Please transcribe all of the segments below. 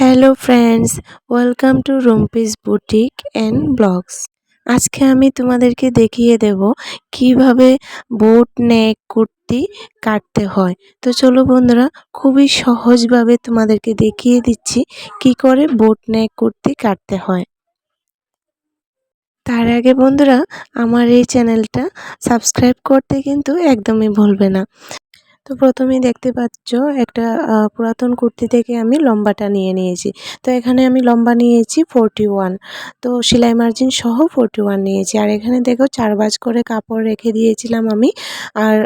Hello friends welcome to Rumpi's boutique and blogs আজকে আমি তোমাদেরকে দেখিয়ে দেব কীভাবে বোট নেক কুর্তি কাটতে হয়। তো চলো বন্ধুরা, খুবই সহজভাবে তোমাদেরকে দেখিয়ে দিচ্ছি কি করে বোট নেক কুর্তি কাটতে হয়। তার আগে বন্ধুরা, আমার এই চ্যানেলটা সাবস্ক্রাইব করতে কিন্তু একদমই ভুলবে না। তো প্রথমেই দেখতে পাচ্ছ একটা পুরাতন কুর্তি থেকে আমি লম্বাটা নিয়ে নিয়েছি। তো এখানে আমি লম্বা নিয়েছি ফোরটি ওয়ান। তো সেলাই মার্জিন সহ ফোরটি ওয়ান নিয়েছি। আর এখানে দেখো চার বাজ করে কাপড় রেখে দিয়েছিলাম আমি। আর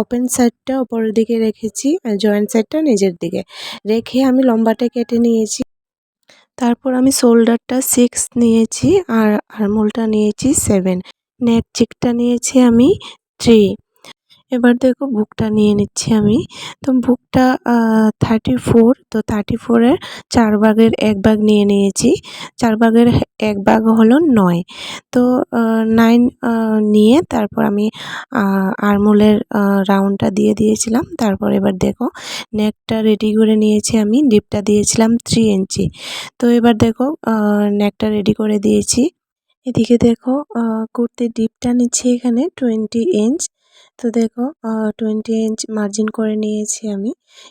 ওপেন সাইডটা ওপরের দিকে রেখেছি আর জয়েন্ট সাইডটা নিজের দিকে। রেখে আমি লম্বাটা কেটে নিয়েছি। তারপর আমি শোল্ডারটা সিক্স নিয়েছি আর আরমোলটা নিয়েছি সেভেন। নেক চিকটা নিয়েছি আমি থ্রি। এবার দেখো বুকটা নিয়ে নিচ্ছি আমি। তো বুকটা থার্টি ফোর তো থার্টি ফোরের চার ভাগের এক ভাগ নিয়ে নিয়েছি। চার ভাগের এক ভাগ হলো নয়। তো নাইন নিয়ে তারপর আমি আরমোলের রাউন্ডটা দিয়ে দিয়েছিলাম। তারপর এবার দেখো নেকটা রেডি করে নিয়েছি আমি। ডিপটা দিয়েছিলাম থ্রি ইঞ্চি তো এবার দেখো নেকটা রেডি করে দিয়েছি। এদিকে দেখো কুর্তির ডিপটা নিচ্ছি এখানে টোয়েন্টি ইঞ্চ তো দেখো টোয়েন্টি ইঞ্চ মার্জিন করে নিয়েছি আমি।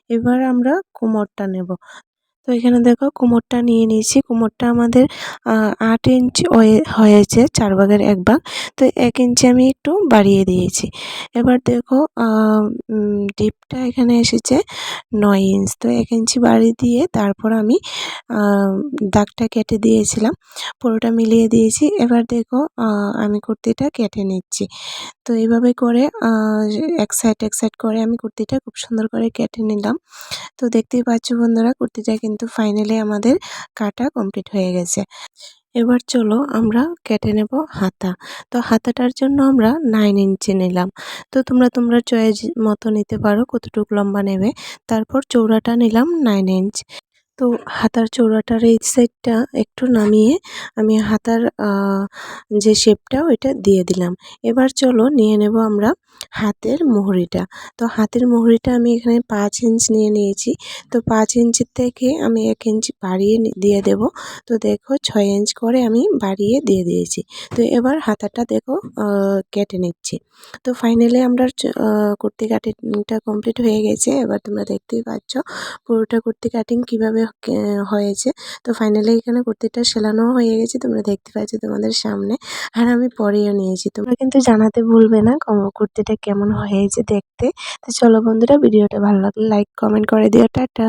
এবার আমরা কোমরটা নেব। তো এখানে দেখো কোমরটা নিয়ে নিয়েছি। কোমরটা আমাদের আট ইঞ্চ হয়েছে, চার ভাগের এক ভাগ। তো এক ইঞ্চি আমি একটু বাড়িয়ে দিয়েছি। এবার দেখো ডিপটা এখানে এসেছে নয় ইঞ্চ। তো এক ইঞ্চি বাড়িয়ে দিয়ে তারপর আমি দাগটা কেটে দিয়েছিলাম। পুরোটা মিলিয়ে দিয়েছি। এবার দেখো আমি কুর্তিটা কেটে নিচ্ছি। তো এইভাবে করে এক সাইড এক সাইড করে আমি কুর্তিটা খুব সুন্দর করে কেটে নিলাম। তো দেখতেই পাচ্ছ বন্ধুরা, কুর্তিটা ফাইনালি আমাদের কাটা কমপ্লিট হয়ে গেছে। এবার চলো আমরা কেটে নেব হাতা। তো হাতাটার জন্য আমরা নাইন ইঞ্চি নিলাম। তো তোমরা তোমরা চয়েস মতো নিতে পারো কতটুকু লম্বা নেবে। তারপর চৌড়াটা নিলাম নাইন ইঞ্চ তো হাতার চৌড়াটার এই সাইডটা একটু নামিয়ে আমি হাতার যে শেপটা ওইটা দিয়ে দিলাম। এবার চলো নিয়ে নেব আমরা হাতের মুহুরিটা। তো হাতের মুহুরিটা আমি এখানে পাঁচ ইঞ্চ নিয়ে নিয়েছি। তো পাঁচ ইঞ্চির থেকে আমি এক ইঞ্চ বাড়িয়ে দিয়ে দেব। তো দেখো ছয় ইঞ্চ করে আমি বাড়িয়ে দিয়ে দিয়েছি। তো এবার হাতাটা দেখো কেটে নিচ্ছি। তো ফাইনালি আমরা কুর্তি কাটিংটা কমপ্লিট হয়ে গেছে। এবার তোমরা দেখতেই পাচ্ছ পুরোটা কুর্তি কাটিং কীভাবে হয়েছে। তো ফাইনালি এখানে কুর্তিটা সেলানো হয়ে গেছে, তোমরা দেখতে পাচ্ছ তোমাদের সামনে। আর আমি পরেও নিয়েছি, তোমরা কিন্তু জানাতে ভুলবে না কুর্তিটা কেমন হয়েছে দেখতে। তো চলো বন্ধুরা, ভিডিওটা ভালো লাগলে লাইক কমেন্ট করে দিও, টাটা।